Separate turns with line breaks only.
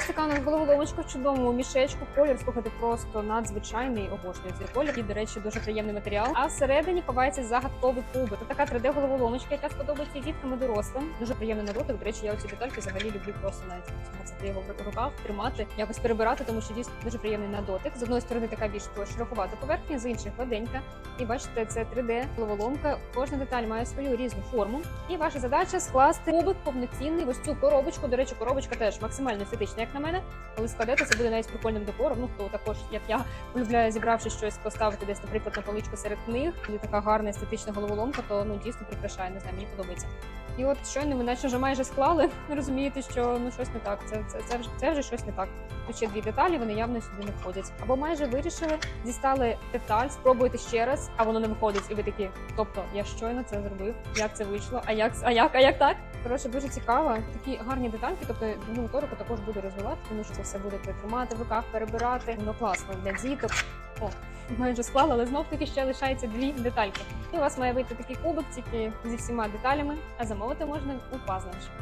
Ось така у нас головоломочка в чудовому мішечку. Колір, слухайте, просто надзвичайний. Обожнюю цей колір. І, до речі, дуже приємний матеріал. А всередині ховається загадковий кубик. Це така 3D головоломочка, яка сподобається і діткам і дорослим. Дуже приємний на дотик. До речі, я оці детальки взагалі люблю просто навіть це його в руках, тримати, якось перебирати, тому що дійсно дуже приємний на дотик. З одної сторони така більш шероховата поверхня, з іншої гладенька. І бачите, це 3D головоломка. Кожна деталь має свою різну форму. І ваша задача скласти кубик повноцінний. Ось цю коробочку. До речі, коробочка теж максимально естетична, як на мене. Коли складете, це буде навіть прикольним декором. Ну хто також, як я полюбляю, зібравши щось, поставити десь, наприклад, на поличку серед книг. і така гарна естетична головоломка, то ну дійсно прикрашає. Не знаю, мені подобається. І от щойно ми наче вже майже склали. Розумієте, що ну щось не так. Це, це, це, вже, це вже щось не так. Тут ще дві деталі, вони явно сюди не входять. Або майже вирішили, дістали деталь, спробуєте ще раз, а воно не виходить. І ви такі, тобто я щойно це зробив, як це вийшло, а як, а як, а як так? Коротше, дуже цікаво. Такі гарні детальки, тобто другу моторику також буду розвивати, тому що це все будете тримати в руках, перебирати. Воно класно для діток. О, майже склала, але знов таки ще лишається дві детальки. І у вас має вийти такий кубик, тільки зі всіма деталями, а замовити можна у Пазланч.